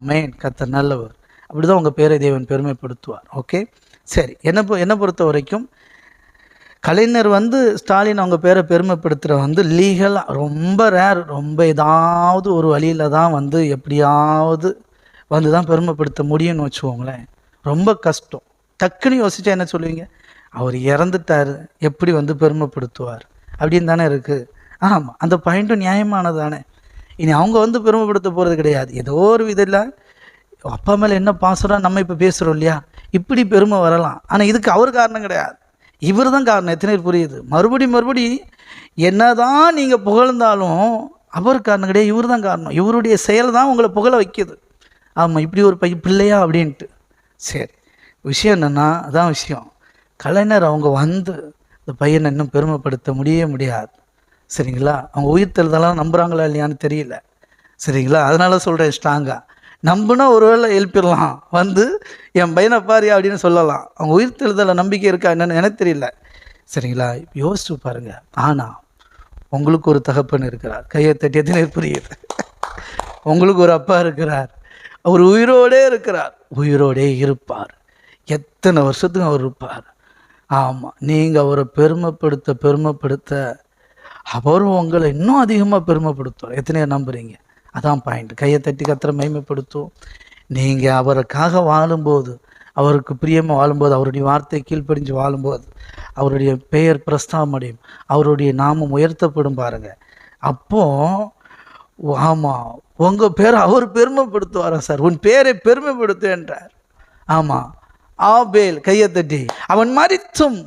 Main கத்தர் நல்லவர். அப்படிதான் உங்கள் பேரை தேவன் பெருமைப்படுத்துவார். ஓகே சரி என்ன பொ- என்னை பொறுத்த வரைக்கும் கலைஞர் வந்து ஸ்டாலின் அவங்க பேரை பெருமைப்படுத்துகிற வந்து லீகலாக ரொம்ப ரேர் ரொம்ப ஏதாவது ஒரு வழியில் தான் வந்து எப்படியாவது வந்து தான் பெருமைப்படுத்த முடியும்னு வச்சுக்கோங்களேன். ரொம்ப கஷ்டம். டக்குன்னு யோசிச்சா என்ன சொல்லுவீங்க? அவர் இறந்துட்டாரு. எப்படி வந்து பெருமைப்படுத்துவார்? அப்படின்னு தானே இருக்குது ஆமாம் அந்த பாயிண்ட்டும் நியாயமானதானே இனி அவங்க வந்து பெருமைப்படுத்த போகிறது கிடையாது. ஏதோ ஒரு விதில் அப்பா மேலே என்ன பாசம் நம்ம இப்போ பேசுகிறோம் இல்லையா? இப்படி பெருமை வரலாம். ஆனால் இதுக்கு அவர் காரணம் கிடையாது. இவர் தான் காரணம். எத்தனை பேர் புரியுது? மறுபடி மறுபடி என்னதான் நீங்கள் புகழ்ந்தாலும் அவர் காரணம் கிடையாது. இவர் தான் காரணம். இவருடைய செயல் தான் உங்களை புகழ வைக்கிது. ஆமாம் இப்படி ஒரு பை பிள்ளையா அப்படின்ட்டு. சரி. விஷயம் என்னென்னா அதான் விஷயம். கலைஞர் அவங்க வந்து இந்த பையனை இன்னும் பெருமைப்படுத்த முடியவே முடியாது. சரிங்களா? அவங்க உயிர் தெழுதெல்லாம் நம்புகிறாங்களா இல்லையான்னு தெரியல. சரிங்களா? அதனால் சொல்கிறேன் ஸ்ட்ராங்காக நம்புனா ஒருவேளை எழுப்பிடலாம். வந்து என் பையனை பாரு அப்படின்னு சொல்லலாம். அவங்க உயிர் தெழுதல நம்பிக்கை இருக்கா என்னன்னு எனக்கு தெரியல. சரிங்களா? யோசிச்சு பாருங்க. ஆனால் உங்களுக்கு ஒரு தகப்பன் இருக்கிறார். கையை தட்டி புரியுது. உங்களுக்கு ஒரு அப்பா இருக்கிறார். அவர் உயிரோடே இருக்கிறார். உயிரோடே இருப்பார். எத்தனை வருஷத்துக்கு அவர் இருப்பார்? ஆமாம் நீங்கள் அவரை பெருமைப்படுத்த பெருமைப்படுத்த அவர் உங்களை இன்னும் அதிகமாக பெருமைப்படுத்துவார். எத்தனையோ நம்புறீங்க. அதான் பாயிண்ட் கையை தட்டி கத்திர மகிமைப்படுத்தும் நீங்கள் அவருக்காக வாழும்போது அவருக்கு பிரியமாக வாழும்போது அவருடைய வார்த்தை கீழ்ப்படிஞ்சு வாழும்போது அவருடைய பெயர் பிரஸ்தாபம் அடையும். அவருடைய நாமம் உயர்த்தப்படும் பாருங்க. அப்போ ஆமாம் உங்கள் பேரை அவர் பெருமைப்படுத்துவாரா சார்? உன் பேரை பெருமைப்படுத்து என்றார். ஆமாம் ஆபேல் கையை தட்டி அவன் மறித்தும்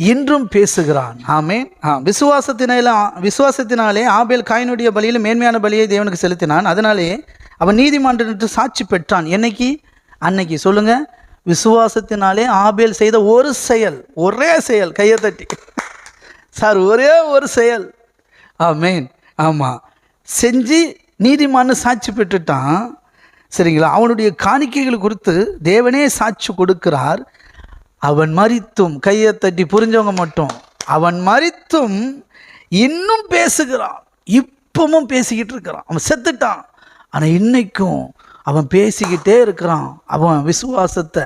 இன்றும் பேசுகிறான். ஆமேன். ஆ விசுவாசத்தினால விசுவாசத்தினாலே ஆபேல் காயினுடைய பலியில் மேன்மையான பலியை தேவனுக்கு செலுத்தினான். அதனாலே அவன் நீதிமன்ற நின்று சாட்சி பெற்றான். என்னைக்கு? அன்னைக்கு. சொல்லுங்க. விசுவாசத்தினாலே ஆபேல் செய்த ஒரு செயல் ஒரே செயல் கையை தட்டி. சார் ஒரே ஒரு செயல். ஆமேன். ஆமாம் செஞ்சு நீதிமான்னு சாட்சி பெற்றுட்டான். சரிங்களா? அவனுடைய காணிக்கைகள் குறித்து தேவனே சாட்சி கொடுக்கிறார். அவன் மறித்தும் கையை தட்டி புரிஞ்சவங்க மட்டும். அவன் மறித்தும் இன்னும் பேசுகிறான். இப்பவும் பேசிக்கிட்டு இருக்கிறான். அவன் செத்துட்டான். ஆனால் இன்னைக்கும் அவன் பேசிக்கிட்டே இருக்கிறான். அவன் விசுவாசத்தை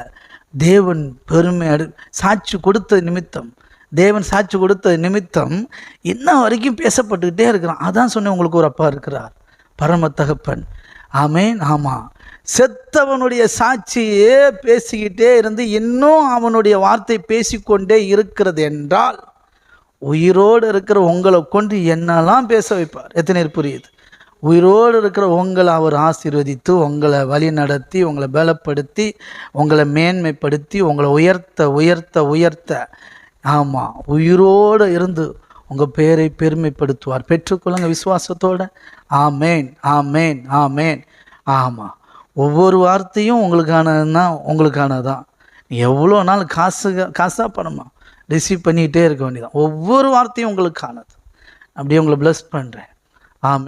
தேவன் பெருமை அடு சாட்சி கொடுத்த நிமித்தம் தேவன் சாட்சி கொடுத்த நிமித்தம் இன்ன வரைக்கும் பேசப்பட்டுக்கிட்டே இருக்கிறான். அதான் சொன்னேன் உங்களுக்கு ஒரு அப்பா இருக்கிறார். பரம தகப்பன். ஆமேன் ஆமாம். செத்தவனுடைய சாட்சியே பேசிக்கிட்டே இருந்து இன்னும் அவனுடைய வார்த்தை பேசிக்கொண்டே இருக்கிறது என்றால் உயிரோடு இருக்கிற உங்களை கொண்டு என்னெல்லாம் பேச வைப்பார்? எத்தனை புரியுது? உயிரோடு இருக்கிற உங்களை அவர் ஆசீர்வதித்து உங்களை வழி நடத்தி உங்களை பலப்படுத்தி உங்களை மேன்மைப்படுத்தி உங்களை உயர்த்த உயர்த்த உயர்த்த. ஆமாம் உயிரோடு இருந்து உங்கள் பேரை பெருமைப்படுத்துவார். பெற்றுக்கொள்ளுங்க விசுவாசத்தோட. ஆமேன் ஆமேன் ஆமேன். ஆமாம் ஒவ்வொரு வார்த்தையும் உங்களுக்கானதுன்னா உங்களுக்கானதான் எவ்வளோ நாள் காசு காசாக பணமா? ரிசீவ் பண்ணிகிட்டே இருக்க வேண்டியதான் ஒவ்வொரு வார்த்தையும் உங்களுக்கானது. அப்படியே உங்களை ப்ளஸ் பண்ணுறேன்